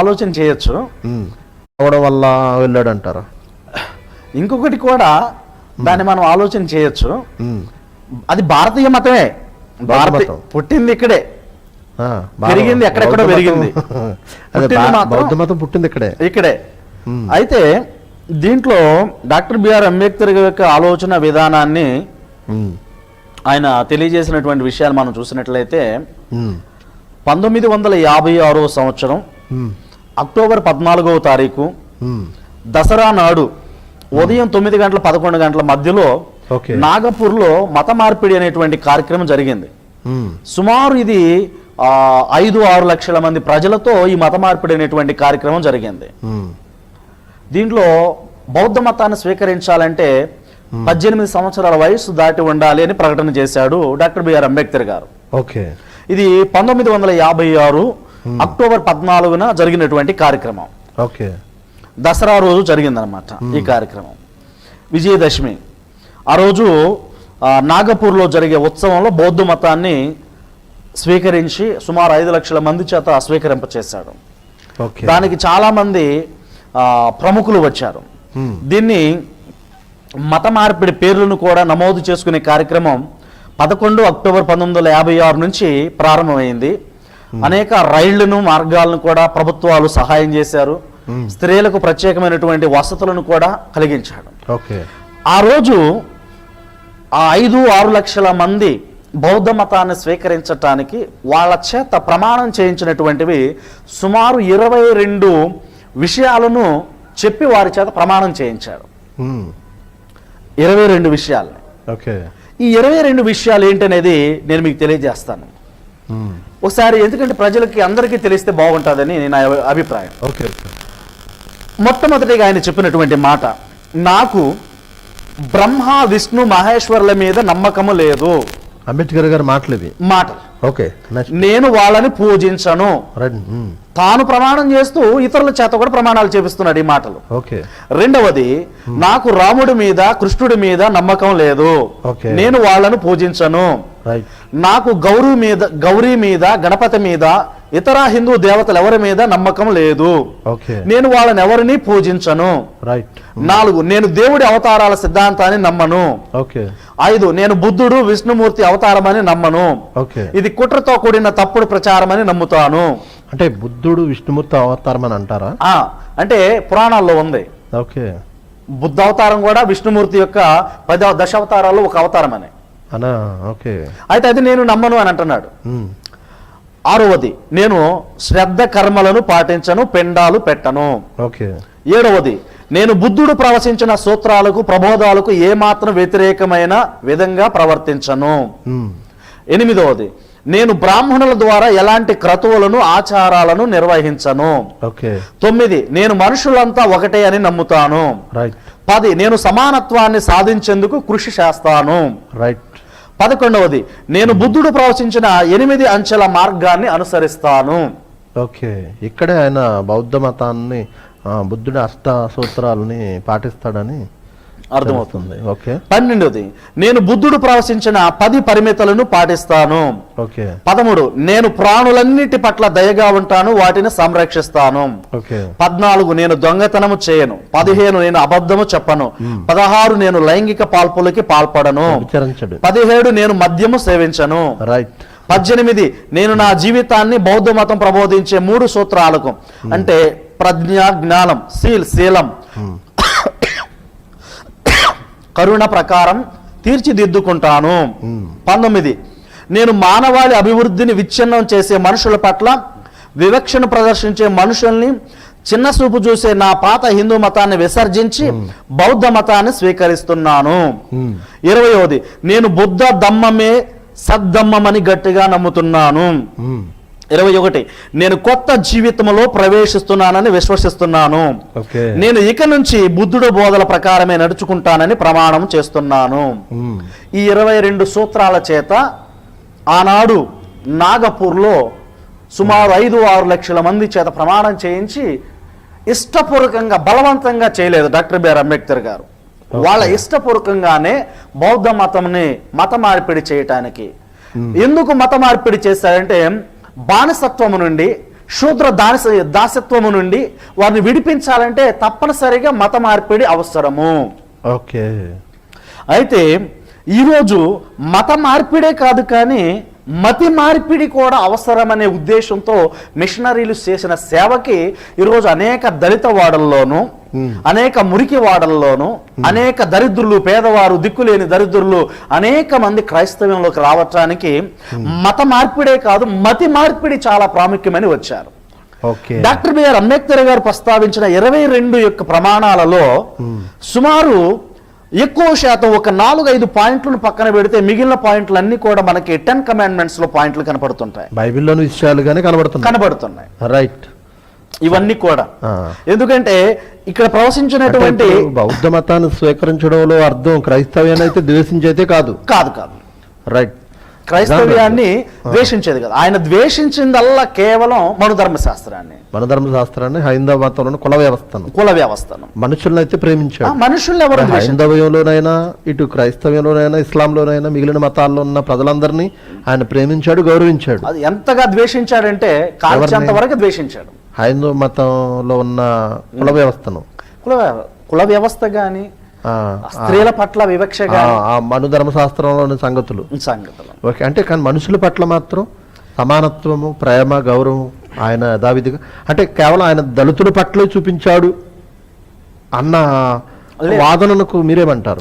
ఆలోచన చేయొచ్చు. అవడం వల్ల వెళ్ళాడు అంటారా ఇంకొకటి కూడా దాన్ని మనం ఆలోచన చేయొచ్చు. అది భారతీయ మతమే భారతీయ మతం. పుట్టింది ఇక్కడే పెరిగింది ఎక్కడెక్కడో పెరిగింది. బౌద్ధ మతం పుట్టింది ఇక్కడే ఇక్కడే. అయితే దీంట్లో డాక్టర్ బిఆర్ అంబేద్కర్ యొక్క ఆలోచన విధానాన్ని. ఆయన తెలియజేసినటువంటి విషయాలు మనం చూసినట్లయితే. పంతొమ్మిది వందల యాభై ఆరో సంవత్సరం. అక్టోబర్ పద్నాలుగవ తారీఖు. దసరా నాడు ఉదయం తొమ్మిది గంటల పదకొండు గంటల మధ్యలో ఓకే. నాగపూర్లో మత మార్పిడి అనేటువంటి కార్యక్రమం జరిగింది. సుమారు ఇది ఐదు ఆరు లక్షల మంది ప్రజలతో ఈ మత మార్పిడి అనేటువంటి కార్యక్రమం జరిగింది. దీంట్లో బౌద్ధ మతాన్ని స్వీకరించాలంటే పద్దెనిమిది సంవత్సరాల వయసు దాటి ఉండాలి అని ప్రకటన చేశాడు డాక్టర్ బిఆర్ అంబేద్కర్ గారు ఓకే ఇది పంతొమ్మిది వందల యాభై ఆరు అక్టోబర్ పద్నాలుగున జరిగినటువంటి కార్యక్రమం. ఓకే. దసరా రోజు జరిగిందనమాట ఈ కార్యక్రమం. విజయదశమి. ఆ రోజు నాగపూర్లో జరిగే ఉత్సవంలో బౌద్ధ మతాన్ని స్వీకరించి సుమారు ఐదు లక్షల మంది చేత స్వీకరింపచేశాడు. దానికి చాలా మంది ఆ, ప్రముఖులు వచ్చారు. ఉమ్. దీన్ని మత మార్పిడి పేర్లను కూడా నమోదు చేసుకునే కార్యక్రమం పదకొండు అక్టోబర్ పంతొమ్మిది వందల యాభై ఆరు నుంచి ప్రారంభమైంది. అనేక రైళ్ళను మార్గాలను కూడా ప్రభుత్వాలు సహాయం చేశారు. Hmm. స్త్రీలకు ప్రత్యేకమైనటువంటి వసతులను కూడా కలిగించాడు. ఓకే. ఆ రోజు ఆ ఐదు ఆరు లక్షల మంది బౌద్ధ మతాన్ని స్వీకరించటానికి వాళ్ళ చేత ప్రమాణం చేయించినటువంటివి సుమారు ఇరవై రెండు విషయాలను చెప్పి వారి చేత ప్రమాణం చేయించాడు ఉమ్. ఇరవై రెండు విషయాలు. ఓకే. ఈ ఇరవై రెండు విషయాలు ఏంటనేది నేను మీకు తెలియజేస్తాను. ఒకసారి ఎందుకంటే ప్రజలకి అందరికీ తెలిస్తే బాగుంటుందని నా అభిప్రాయం. Okay okay. మొట్టమొదటిగా ఆయన చెప్పినటువంటి మాట నాకు బ్రహ్మ విష్ణు మహేశ్వరుల మీద నమ్మకము లేదు. అంబేద్కర్ గారి మాటలు ఇవి. మాట ఓకే నేను వాళ్ళని పూజించను. తాను ప్రమాణం చేస్తూ ఇతరుల చేత కూడా ప్రమాణాలు చేపిస్తున్నాడు ఈ మాటలు. ఓకే. రెండవది నాకు రాముడి మీద కృష్ణుడి మీద నమ్మకం లేదు. నేను వాళ్ళను పూజించను. రైట్. నాకు గౌరీ మీద గౌరీ మీద గణపతి మీద ఇతర హిందూ దేవతలు ఎవరి మీద నమ్మకం లేదు. నేను వాళ్ళని ఎవరిని పూజించను. రైట్. నాలుగు నేను దేవుడి అవతారాల సిద్ధాంతాన్ని నమ్మను. ఓకే. ఐదు నేను బుద్ధుడు విష్ణుమూర్తి అవతారమని నమ్మను. ఓకే. ఇది కుట్రతో కూడిన తప్పుడు ప్రచారమని నమ్ముతాను. అంటే బుద్ధుడు విష్ణుమూర్తి అవతారం అని అంటారా? అంటే పురాణాల్లో ఉంది. ఓకే. బుద్ధ అవతారం కూడా విష్ణుమూర్తి యొక్క పది దశావతారాల్లో ఒక అవతారం అని అనా ఓకే. అయితే అది నేను నమ్మను అని అంటున్నాడు. ఆరవది నేను శ్రద్ధ కర్మలను పాటించను పెండాలు పెట్టను. ఓకే. ఏడవది నేను బుద్ధుడు ప్రవచించిన సూత్రాలకు ప్రబోధాలకు ఏమాత్రం వ్యతిరేకమైన విధంగా ప్రవర్తించను. ఉమ్. ఎనిమిదవది నేను బ్రాహ్మణుల ద్వారా ఎలాంటి క్రతువులను ఆచారాలను నిర్వహించను. ఓకే తొమ్మిది నేను మనుషులంతా ఒకటే అని నమ్ముతాను. రైట్ పది నేను సమానత్వాన్ని సాధించేందుకు కృషి చేస్తాను. రైట్ పదకొండవది నేను బుద్ధుడు ప్రవచించిన ఎనిమిది అంచెల మార్గాన్ని అనుసరిస్తాను. ఓకే ఇక్కడే ఆయన బౌద్ధ మతాన్ని బుద్ధుడి అష్ట సూత్రాలని పాటిస్తాడని అర్థమవుతుంది. ఓకే. పన్నెండవది నేను బుద్ధుడు ప్రవచించిన పది పరిమితులను పాటిస్తాను. ఓకే. పదమూడు నేను ప్రాణులన్నిటి పట్ల దయగా ఉంటాను వాటిని సంరక్షిస్తాను. ఓకే. పద్నాలుగు నేను దొంగతనము చేయను. పదిహేను నేను అబద్ధము చెప్పను. పదహారు నేను లైంగిక పాల్పులకి పాల్పడను. పదిహేడు నేను మద్యము సేవించను. రైట్ పద్దెనిమిది నేను నా జీవితాన్ని బౌద్ధ మతం ప్రబోధించే మూడు సూత్రాలకు. అంటే ప్రజ్ఞ జ్ఞానం శీల్ శీలం. కరుణ ప్రకారం తీర్చిదిద్దుకుంటాను. పంతొమ్మిది నేను మానవాళి అభివృద్ధిని విచ్ఛిన్నం చేసే మనుషుల పట్ల వివక్షను ప్రదర్శించే మనుషుల్ని చిన్న చూపు చూసే నా పాత హిందూ మతాన్ని విసర్జించి బౌద్ధ మతాన్ని స్వీకరిస్తున్నాను. ఇరవయోది నేను బుద్ధ దమ్మమే సద్దమ్మమని గట్టిగా నమ్ముతున్నాను. ఇరవై ఒకటి. నేను కొత్త జీవితంలో ప్రవేశిస్తున్నానని విశ్వసిస్తున్నాను. నేను ఇక నుంచి బుద్ధుడు బోధల ప్రకారమే నడుచుకుంటానని ప్రమాణం చేస్తున్నాను. ఈ ఇరవై రెండు సూత్రాల చేత ఆనాడు నాగపూర్లో సుమారు ఐదు ఆరు లక్షల మంది చేత ప్రమాణం చేయించి ఇష్టపూర్వకంగా బలవంతంగా చేయలేదు డాక్టర్ బిఆర్ అంబేద్కర్ గారు. వాళ్ళ ఇష్టపూర్వకంగానే బౌద్ధ మతంని మత మార్పిడి చేయటానికి ఎందుకు మత మార్పిడి చేశారంటే బానిసత్వము నుండి శూద్ర దాస దాసత్వము నుండి వారిని విడిపించాలంటే తప్పనిసరిగా మత మార్పిడి అవసరము. ఓకే. అయితే ఈరోజు మత మార్పిడే కాదు కానీ మతి మార్పిడి కూడా అవసరమనే ఉద్దేశంతో మిషనరీలు చేసిన సేవకి ఈరోజు అనేక దళిత వాడల్లోనూ అనేక మురికి వాడల్లోనూ అనేక దరిద్రులు పేదవారు దిక్కులేని దరిద్రులు అనేక మంది క్రైస్తవ్యంలోకి రావటానికి మత మార్పిడే కాదు మతి మార్పిడి చాలా ప్రాముఖ్యమని వచ్చారు. డాక్టర్ బిఆర్ అంబేద్కర్ గారు ప్రస్తావించిన ఇరవై రెండు యొక్క ప్రమాణాలలో సుమారు ఎక్కువ శాతం ఒక నాలుగు ఐదు పాయింట్లను పక్కన పెడితే మిగిలిన పాయింట్లన్నీ కూడా మనకి టెన్ కమాండ్మెంట్స్లో పాయింట్లు కనపడుతుంటాయి. బైబిల్లోని విషయాలుగానే కనబడుతున్నాయి. కనబడుతున్నాయి. రైట్. ఇవన్నీ కూడా. ఎందుకంటే ఇక్కడ ప్రవశించినటువంటి బౌద్ధ మతాన్ని స్వీకరించడంలో అర్థం క్రైస్తవ్యాన్ని అయితే ద్వేషించైతే కాదు. కాదు కాదు. రైట్ క్రైస్తవ్యాన్ని ద్వేషించేది కాదు. ఆయన ద్వేషించిందల్లా కేవలం మను ధర్మశాస్త్రాన్ని మన ధర్మశాస్త్రాన్ని హైందవ మతంలోని కుల వ్యవస్థను. కుల వ్యవస్థను. మనుషులను అయితే ప్రేమించాడు. మనుషుల్ని ఎవరు హైందవయంలోనైనా ఇటు క్రైస్తవ్యంలోనైనా ఇస్లాంలోనైనా మిగిలిన మతాల్లో ఉన్న ప్రజలందరినీ ఆయన ప్రేమించాడు గౌరవించాడు. అది ఎంతగా ద్వేషించాడంటే కాల్చేంత వరకు ద్వేషించాడు. హైందవ మతంలో ఉన్న కుల వ్యవస్థను. కుల కుల వ్యవస్థ గాని ఆ, స్త్రీల పట్ల వివక్ష ఆ, గాని ఆ మను ధర్మశాస్త్రంలోని సంగతులు. సంగతులు. ఓకే అంటే కానీ మనుషుల పట్ల మాత్రం సమానత్వము ప్రేమ గౌరవం ఆయన యథావిధిగా అంటే కేవలం ఆయన దళితుల పట్లే చూపించాడు అన్న వాదనకు మీరేమంటారు?